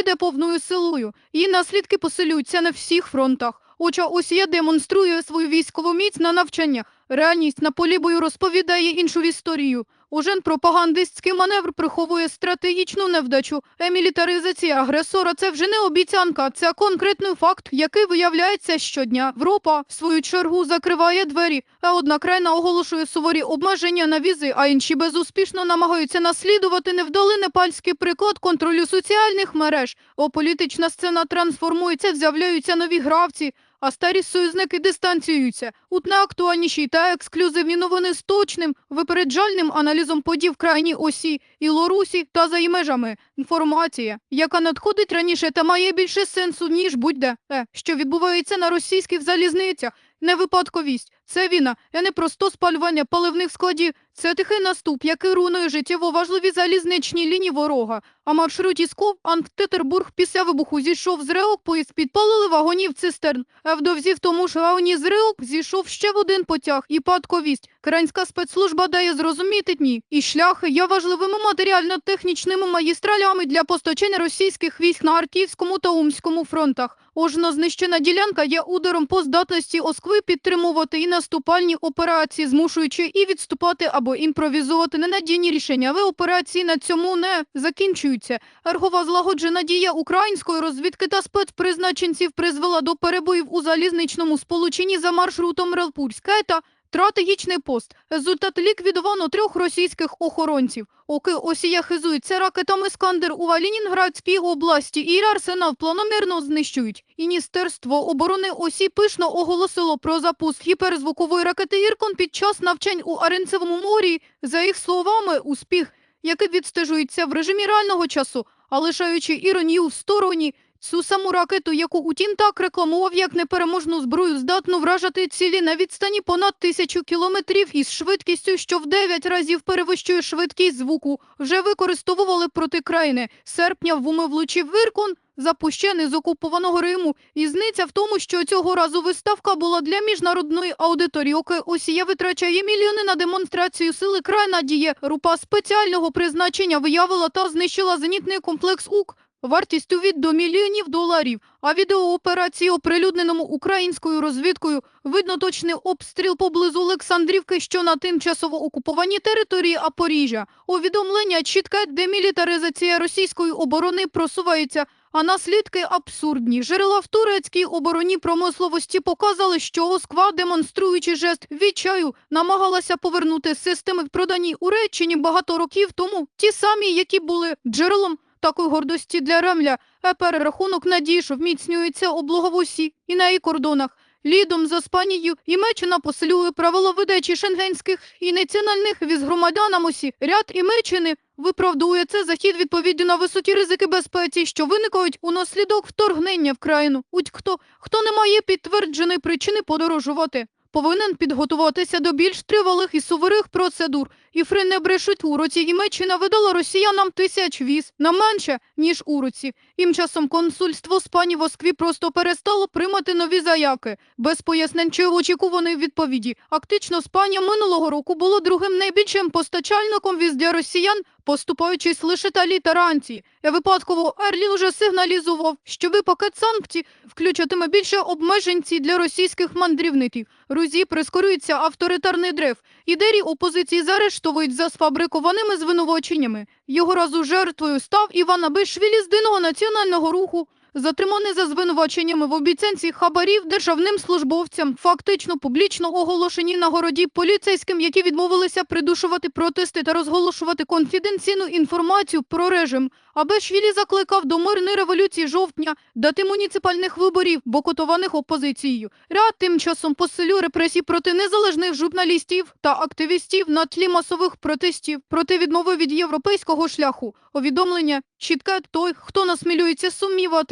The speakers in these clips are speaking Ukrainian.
йде повною силою. Її наслідки посилюються на всіх фронтах. Оча Осія демонструє свою військову міць на навчаннях. Реальність на полі бою розповідає іншу історію. Ужен пропагандистський маневр приховує стратегічну невдачу. Емілітаризація агресора це вже не обіцянка, це конкретний факт, який виявляється щодня. Європа, в свою чергу, закриває двері, а одна країна оголошує суворі обмеження на візи, а інші безуспішно намагаються наслідувати невдалий непальський приклад контролю соціальних мереж. О, політична сцена трансформується, з'являються нові гравці. А старі союзники дистанціюються. От найактуальніші та ексклюзивні новини з точним, випереджальним аналізом подій в крайній осі Ілорусі та за її межами. Інформація, яка надходить раніше та має більше сенсу, ніж будь-де, те, що відбувається на російських залізницях. Не випадковість, це війна, а не просто спалювання паливних складів. Це тихий наступ, який руйнує життєво важливі залізничні лінії ворога. А маршрут із Ков, Анкт-Петербург після вибуху зійшов з Реок, поїзд підпалили вагонів цистерн. А вдовзі в тому ж вагоні з Реок зійшов ще в один потяг і падковість. Кранська спецслужба дає зрозуміти дні. І шляхи є важливими матеріально-технічними магістралями для постачання російських військ на Харківському та Умському фронтах. Ожно знищена ділянка є ударом по здатності Оскви підтримувати і наступальні операції, змушуючи і відступати або імпровізувати ненадійні рішення. Але операції на цьому не закінчуються. Ергова злагоджена дія української розвідки та спецпризначенців призвела до перебоїв у залізничному сполученні за маршрутом Релпурська та Стратегічний пост. Результат ліквідовано трьох російських охоронців. Оки Осія хизується ракетами «Скандер» у Ленінградській області і арсенал планомірно знищують. Міністерство оборони Осі пишно оголосило про запуск гіперзвукової ракети «Іркон» під час навчань у Аренцевому морі. За їх словами, успіх, який відстежується в режимі реального часу, а лишаючи іронію в стороні, Цю саму ракету, яку утім так рекламував як непереможну зброю, здатну вражати цілі на відстані понад тисячу кілометрів із швидкістю, що в 9 разів перевищує швидкість звуку, вже використовували проти країни. Серпня в уми влучив Виркон, запущений з окупованого Риму. Різниця в тому, що цього разу виставка була для міжнародної аудиторії. Оки Осія витрачає мільйони на демонстрацію сили. Край надіє. Рупа спеціального призначення виявила та знищила зенітний комплекс УК. Вартістю від до мільйонів доларів, а відеооперації, оприлюдненому українською розвідкою, видно точний обстріл поблизу Олександрівки, що на тимчасово окупованій території Апоріжжя. Увідомлення чітка демілітаризація російської оборони просувається, а наслідки абсурдні. Джерела в турецькій оборонній промисловості показали, що Москва, демонструючи жест відчаю, намагалася повернути системи, продані Уреччині багато років тому, ті самі, які були джерелом такої гордості для Ремля, а перерахунок надій, що вміцнюється облога в Осі і на її кордонах. Лідом за Спанією Імеччина посилює правила видачі шенгенських і національних віз громадянам Осі. Ряд Імеччини виправдує це захід відповіддю на високі ризики безпеці, що виникають унаслідок вторгнення в країну. Будь-хто, хто не має підтвердженої причини подорожувати, повинен підготуватися до більш тривалих і суворих процедур. І фри не брешуть уроці. Німеччина видала росіянам тисяч віз на менше, ніж уроці. Тим часом консульство Спані в Москві просто перестало приймати нові заявки. Без пояснень чи очікуваної відповіді. Актично Спанія минулого року було другим найбільшим постачальником віз для росіян, поступаючись лише та літеранці. Я випадково Ерлі вже сигналізував, що пакет санкцій включатиме більше обмежень ці для російських мандрівників. Рузі прискорюється авторитарний древ. Ідері опозиції заарештовують за сфабрикованими звинуваченнями. Його разу жертвою став Іван Абишвілі з Диного національного руху, затриманий за звинуваченнями в обіцянці хабарів державним службовцям, фактично публічно оголошені на городі поліцейським, які відмовилися придушувати протести та розголошувати конфіденційну інформацію про режим. Абешвілі закликав до мирної революції жовтня, дати муніципальних виборів, бокотованих опозицією. Ряд тим часом посилю репресій проти незалежних журналістів та активістів на тлі масових протестів проти відмови від європейського шляху. Повідомлення чітке той, хто насмілюється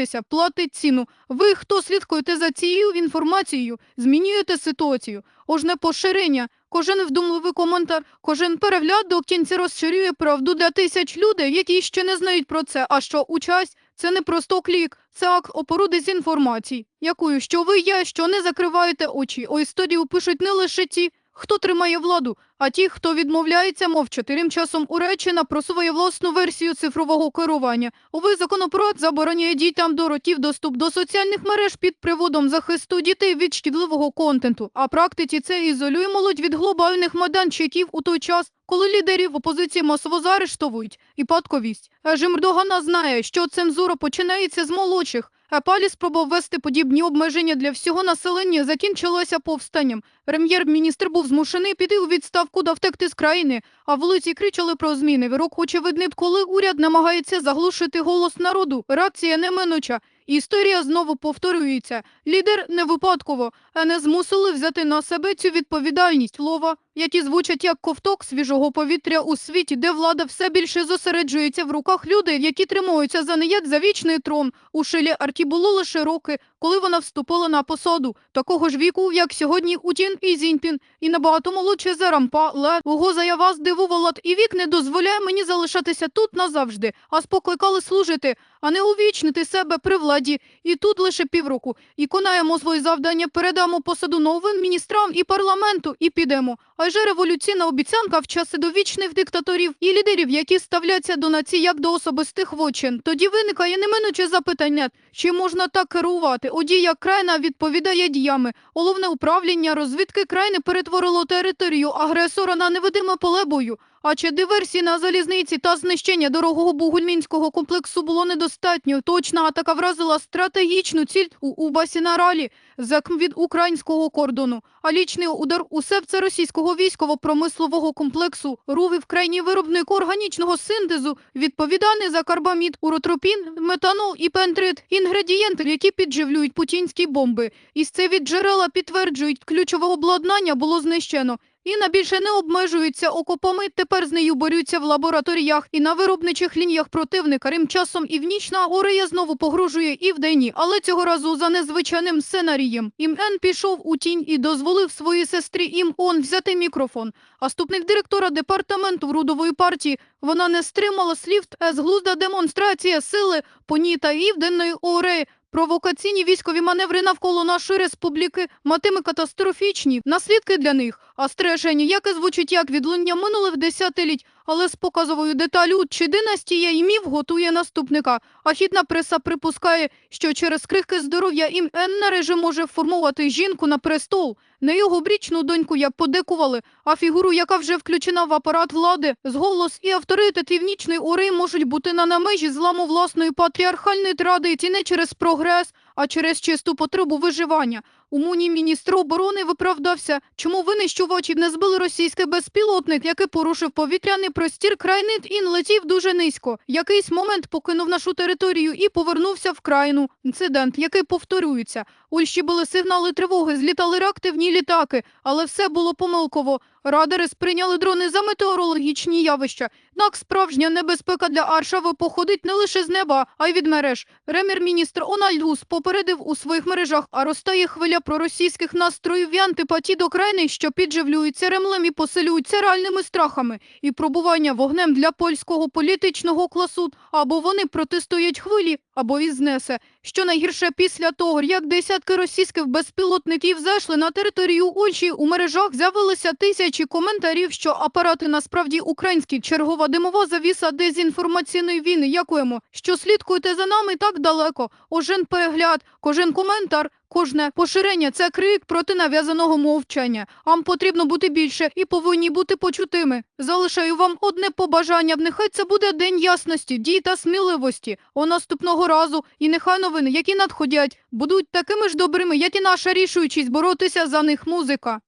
сумніватися, платить ціну. Ви, хто слідкуєте за цією інформацією, змінюєте ситуацію. Ожне поширення. Кожен вдумливий коментар, кожен перегляд до кінця розширює правду для тисяч людей, які ще не знають про це. А що участь це не просто клік, це акт опору дезінформації, якою що ви є, що не закриваєте очі. У історію пишуть не лише ті, хто тримає владу, а ті, хто відмовляється мовчати. Тим часом Уреччина просуває власну версію цифрового керування. Новий законопроект забороняє дітям до ротів доступ до соціальних мереж під приводом захисту дітей від шкідливого контенту. А практиці це ізолює молодь від глобальних майданчиків у той час, коли лідерів опозиції масово заарештовують. І падковість. Режим Ердогана знає, що цензура починається з молодших. Палі спробував ввести подібні обмеження для всього населення, закінчилося повстанням. Прем'єр-міністр був змушений піти у відставку та втекти з країни, а вулиці кричали про зміни. Вирок очевидний, коли уряд намагається заглушити голос народу. Рація неминуча. Історія знову повторюється. Лідер не випадково, а не змусили взяти на себе цю відповідальність лова, які звучать як ковток свіжого повітря у світі, де влада все більше зосереджується в руках людей, які тримаються за неяк за вічний трон. У шилі Арті було лише роки, коли вона вступила на посаду такого ж віку, як сьогодні Утін і Зіньпін, і набагато молодше за Рампа, Ле. Його заява здивувала, і вік не дозволяє мені залишатися тут назавжди, а спокликали служити, а не увічнити себе при владі. І тут лише півроку. І конаємо свої завдання, передамо посаду новим міністрам і парламенту, і підемо. Адже революційна обіцянка в часи довічних диктаторів і лідерів, які ставляться до нації як до особистих вочин. Тоді виникає неминуче запитання, чи можна так керувати? Оді Одія Крайна відповідає діями. Головне управління розвідки країни перетворило територію агресора на невидиме поле бою. А чи диверсії на залізниці та знищення дорогого бугульмінського комплексу було недостатньо? Точна атака вразила стратегічну ціль у Убасінаралі зак від українського кордону. А лічний удар у серце російського військово-промислового комплексу рувив крайній виробник органічного синтезу, відповідальний за карбамід, уротропін, метанол і пентрит – інгредієнти, які підживлюють путінські бомби. І це від джерела підтверджують, ключове обладнання було знищено. Інна більше не обмежується окопами, тепер з нею борються в лабораторіях і на виробничих лініях противника. Тим часом і в ніч на Орея знову погрожує і вдень, але цього разу за незвичайним сценарієм. Ім-Ен пішов у тінь і дозволив своїй сестрі Ім-Он взяти мікрофон. А ступник директора департаменту Рудової партії вона не стримала слів та зглузда демонстрація сили поніта і вденної Ореї. Провокаційні військові маневри навколо нашої республіки матиме катастрофічні наслідки для них. А стрешення, яке звучить як відлуння минулих десятиліть, але з показовою деталю, чи династія імів готує наступника. А хідна преса припускає, що через крихки здоров'я ім на може формувати жінку на престол. Не його брічну доньку як подекували, а фігуру, яка вже включена в апарат влади, з голос і авторитет північної ори можуть бути на намежі зламу власної патріархальної традиції не через прогрес, а через чисту потребу виживання. У Муні міністр оборони виправдався, чому винищувачів не збили російський безпілотник, який порушив повітряний простір крайнит і летів дуже низько. Якийсь момент покинув нашу територію і повернувся в країну. Інцидент, який повторюється. Ульщі були сигнали тривоги, злітали реактивні літаки, але все було помилково. Радари сприйняли дрони за метеорологічні явища. Однак справжня небезпека для Аршави походить не лише з неба, а й від мереж. Прем'єр-міністр Ональдус попередив у своїх мережах, а розтає хвиля проросійських настроїв і антипатії до країни, що підживлюються ремлем і поселюються реальними страхами. І пробування вогнем для польського політичного класу або вони протистоять хвилі, або і знесе. Що найгірше після того, як десятки російських безпілотників зайшли на територію Ольші, у мережах з'явилися тисячі коментарів, що апарати насправді українські чергова димова завіса дезінформаційної війни. Якуємо, що слідкуєте за нами так далеко. Ожен перегляд, кожен коментар. Кожне поширення це крик проти нав'язаного мовчання. Вам потрібно бути більше і повинні бути почутими. Залишаю вам одне побажання. Нехай це буде день ясності, дій та сміливості. О наступного разу і нехай новини, які надходять, будуть такими ж добрими, як і наша рішучість боротися за них музика.